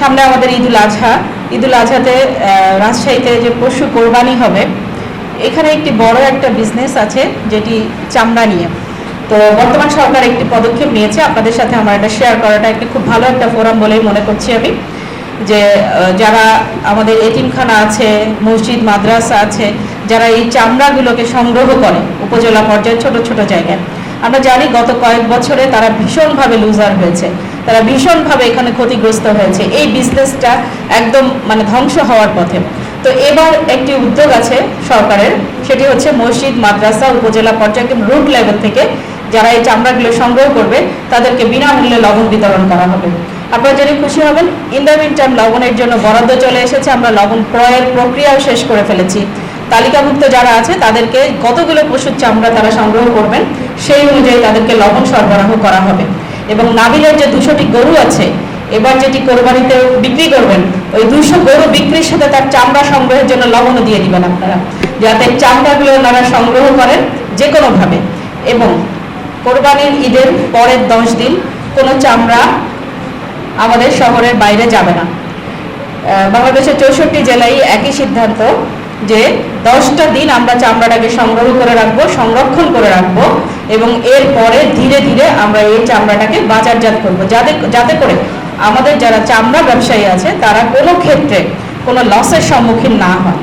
সামনে আমাদের ঈদুল আজহা। ঈদুল আজহাতে রাজশাহীতে যে পশু কোরবানি হবে, এখানে একটি বড় একটা বিজনেস আছে, যেটি চামড়া নিয়ে। তো বর্তমান সরকার একটি পদক্ষেপ নিয়েছে, আপনাদের সাথে আমার এটা শেয়ার করাটা একটি খুব ভালো একটা ফোরাম বলেই মনে করছি আমি, যে যারা আমাদের এতিমখানা আছে, মসজিদ, মাদ্রাসা আছে, যারা এই চামড়াগুলোকে সংগ্রহ করে, উপজেলা পর্যায়ে ছোট ছোট জায়গায় আমরা জানি গত কয়েক বছরে তারা ভীষণভাবে লুজার হয়েছে। তারা ভীষণভাবে এখানে ক্ষতিগ্রস্ত হয়েছে। এই বিজনেসটা একদম মানে ধ্বংস হওয়ার পথে। তো এবার একটি উদ্যোগ আছে সরকারের। সেটি হচ্ছে মসজিদ, মাদ্রাসা, উপজেলা পর্যায়ে রুট লেভেল থেকে যারা এই চামড়াগুলো সংগ্রহ করবে, তাদেরকে বিনামূল্যে লবণ বিতরণ করা হবে। আপনারা জেনে খুশি হবেন ইন দ্য মিন টাইম লবণের জন্য বরাদ্দ চলে এসেছে। আমরা লবণ ক্রয়ের প্রক্রিয়াও শেষ করে ফেলেছি। তালিকাভুক্ত যারা আছে, তাদেরকে কতগুলো পশুর চামড়া তারা সংগ্রহ করবেন? সেই অনুযায়ী তাদেরকে লবণ সরবরাহ করা হবে। এবং নাবিলের যে দুশোটি গরু আছে, এবার যেটি কোরবানিতে বিক্রি করবেন, ওই দুশো গরু বিক্রির সাথে তার চামড়া সংগ্রহের জন্য লবণও দিয়ে দিবেন আপনারা, যাতে চামড়াগুলো ওনারা সংগ্রহ করেন যে কোনোভাবে এবং কোরবানির ঈদের পরের দশ দিন কোনো চামড়া আমাদের শহরের বাইরে যাবে না। বাংলাদেশের চৌষট্টি জেলায় একই সিদ্ধান্ত যে দশটা দিন আমরা চামড়াটাকে সংগ্রহ করে রাখব, সংরক্ষণ করে রাখব এবং এরপরে ধীরে ধীরে আমরা এই চামড়াটাকে বাজারজাত করব। যাতে যাতে করে আমাদের যারা চামড়া ব্যবসায়ী আছে, তারা কোনো ক্ষেত্রে কোনো লসের সম্মুখীন না হয়।